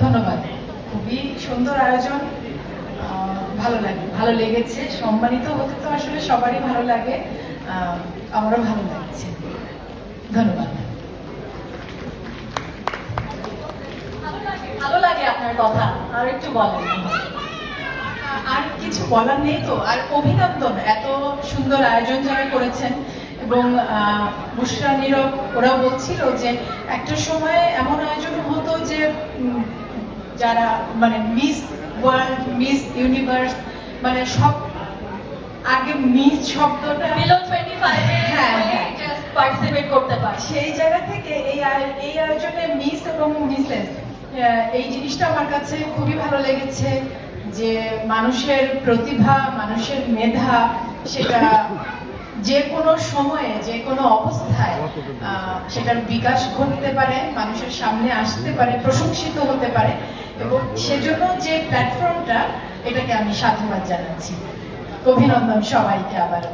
ধন্যবাদ। খুবই সুন্দর আয়োজন। ভালো লাগে ভালো লেগেছে। সম্মানিত হতে তো আসলে সবারই ভালো লাগে। আমারও ভালো লাগছে। ধন্যবাদ। ভালো লাগে আপনার কথা। আর একটু বলেন। আর কিছু বলার নেই তো। আর অভিনন্দন এত সুন্দর আয়োজন যারা করেছেন। এবং বুশরা নীরব ওরাও বলছিল যে একটা সময় এমন আয়োজন হতো যে যারা মানে মিস ওয়ার্ল্ড মিস ইউনিভার্স মানে সব আগে মিস শব্দটা বিলো টোয়েন্টি ফাইভে হ্যাঁ, হ্যাঁ। পার্টিসিপেট করতে পারে সেই জায়গা থেকে এই এই আয়োজনে মিস এবং মিসেস এই জিনিসটা আমার কাছে খুবই ভালো লেগেছে যে মানুষের প্রতিভা মানুষের মেধা সেটা যে কোনো সময়ে, যে কোনো অবস্থায় সেটার বিকাশ ঘটতে পারে, মানুষের সামনে আসতে পারে, প্রশংসিত হতে পারে এবং সেজন্য যে প্ল্যাটফর্মটা এটাকে আমি সাধুবাদ জানাচ্ছি। অভিনন্দন সবাইকে আবারও।